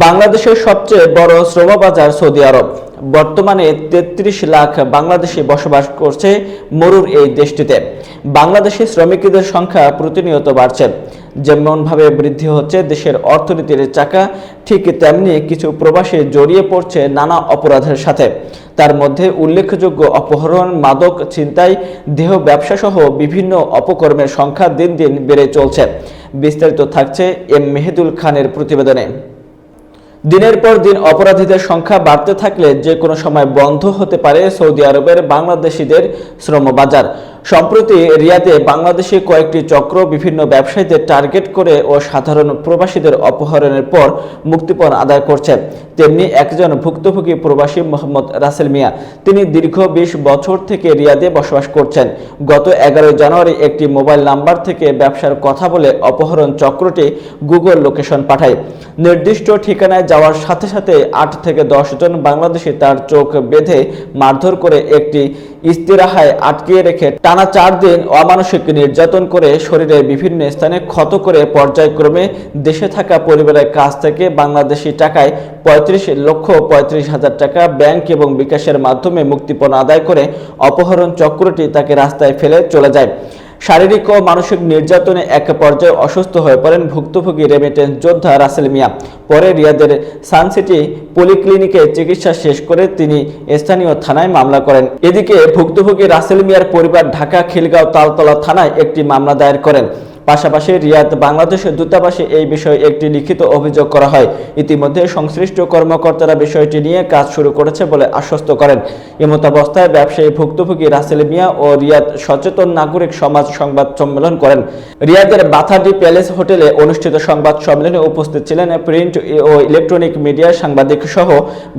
বাংলাদেশের সবচেয়ে বড় শ্রমবাজার সৌদি আরব। বর্তমানে তেত্রিশ লাখ বাংলাদেশি বসবাস করছে মরুর এই দেশটিতে। বাংলাদেশি শ্রমিকদের সংখ্যা প্রতিনিয়ত বাড়ছে। যেমনভাবে বৃদ্ধি হচ্ছে দেশের অর্থনীতির চাকা, ঠিক তেমনি কিছু প্রবাসী জড়িয়ে পড়ছে নানা অপরাধের সাথে। তার মধ্যে উল্লেখযোগ্য অপহরণ, মাদক ছিনতাই, দেহ ব্যবসাসহ বিভিন্ন অপকর্মের সংখ্যা দিন দিন বেড়ে চলছে। বিস্তারিত থাকছে এম মেহেদুল খানের প্রতিবেদনে। দিনের পর দিন অপরাধীদের সংখ্যা বাড়তে থাকলে যে কোনো সময় বন্ধ হতে পারে সৌদি আরবের বাংলাদেশিদের শ্রমবাজার। সম্প্রতি রিয়াদে বাংলাদেশি কয়েকটি চক্র বিভিন্ন ব্যবসায়ীদের টার্গেট করে ও সাধারণ প্রবাসীদের অপহরণের পর মুক্তিপণ আদায় করছে। তেমনি একজন ভুক্তভোগী প্রবাসী মোহাম্মদ রাসেল মিয়া, তিনি দীর্ঘ বিশ বছর থেকে রিয়াদে বসবাস করছেন। গত এগারোই জানুয়ারি একটি মোবাইল নাম্বার থেকে ব্যবসার কথা বলে অপহরণ চক্রটি গুগল লোকেশন পাঠায়। নির্দিষ্ট ঠিকানায় যাওয়ার সাথে সাথে আট থেকে দশ জন বাংলাদেশি তার চোখ বেঁধে মারধর করে একটি ইস্তিরাহায় আটকিয়ে রেখে টানা চার দিন অমানসিক নির্যাতন করে শরীরে বিভিন্ন স্থানে ক্ষত করে পর্যায়ক্রমে দেশে থাকা পরিবারের কাছ থেকে বাংলাদেশি টাকায় পঁয়ত্রিশ লক্ষ পঁয়ত্রিশ হাজার টাকা ব্যাংক এবং বিকাশের মাধ্যমে মুক্তিপণ আদায় করে অপহরণ চক্রটি তাকে রাস্তায় ফেলে চলে যায়। শারীরিক ও মানসিক নির্যাতনে এক পর্যায়ে অসুস্থ হয়ে পড়েন ভুক্তভোগী রেমিটেন্স যোদ্ধা রাসেল মিয়া। পরে রিয়াদের সানসিটি পলিক্লিনিকে চিকিৎসা শেষ করে তিনি স্থানীয় থানায় মামলা করেন। এদিকে ভুক্তভোগী রাসেল মিয়ার পরিবার ঢাকা, খিলগাঁও, তালতলা থানায় একটি মামলা দায়ের করেন। পাশাপাশি রিয়াদ বাংলাদেশের দূতাবাসে এই বিষয়ে একটি লিখিত অভিযোগ করা হয়। ইতিমধ্যে সংশ্লিষ্ট কর্মকর্তারা বিষয়টি নিয়ে কাজ শুরু করেছে বলে আশ্বস্ত করেন। এমতাবস্থায় ব্যবসায়ী ভুক্তভোগী রাসেল মিয়া ও রিয়াদ সচেতন নাগরিক সমাজ সংবাদ সম্মেলন করেন। রিয়াদের বাথাডি প্যালেস হোটেলে অনুষ্ঠিত সংবাদ সম্মেলনে উপস্থিত ছিলেন প্রিন্ট ও ইলেকট্রনিক মিডিয়া সাংবাদিক সহ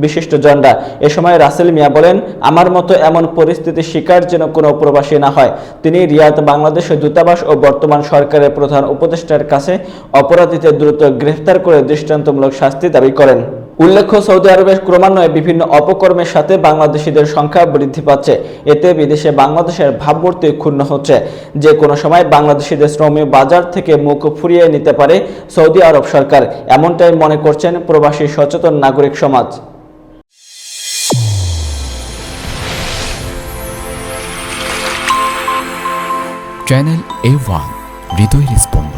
বিশিষ্টজনরা। এ সময় রাসেল মিয়া বলেন, আমার মতো এমন পরিস্থিতির শিকার যেন কোনো প্রবাসী না হয়। তিনি রিয়াদ বাংলাদেশের দূতাবাস ও বর্তমান সরকারের প্রধান উপদেষ্টার কাছে অপরাধীদের দ্রুত গ্রেফতার করে দৃষ্টান্তমূলক শাস্তি দাবি করেন। উল্লেখ্য, সৌদি আরবের ক্রমান্বয়ে বিভিন্ন অপকর্মের সাথে বাংলাদেশিদের সংখ্যা বৃদ্ধি পাচ্ছে। এতে বিদেশে বাংলাদেশের ভাবমূর্তি ক্ষুণ্ণ হচ্ছে। যে কোনো সময় বাংলাদেশিদের শ্রমিক বাজার থেকে মুখ ফুরিয়ে নিতে পারে সৌদি আরব সরকার, এমনটাই মনে করছেন প্রবাসী সচেতন নাগরিক সমাজ। Channel A one হৃদয় স্পন্দন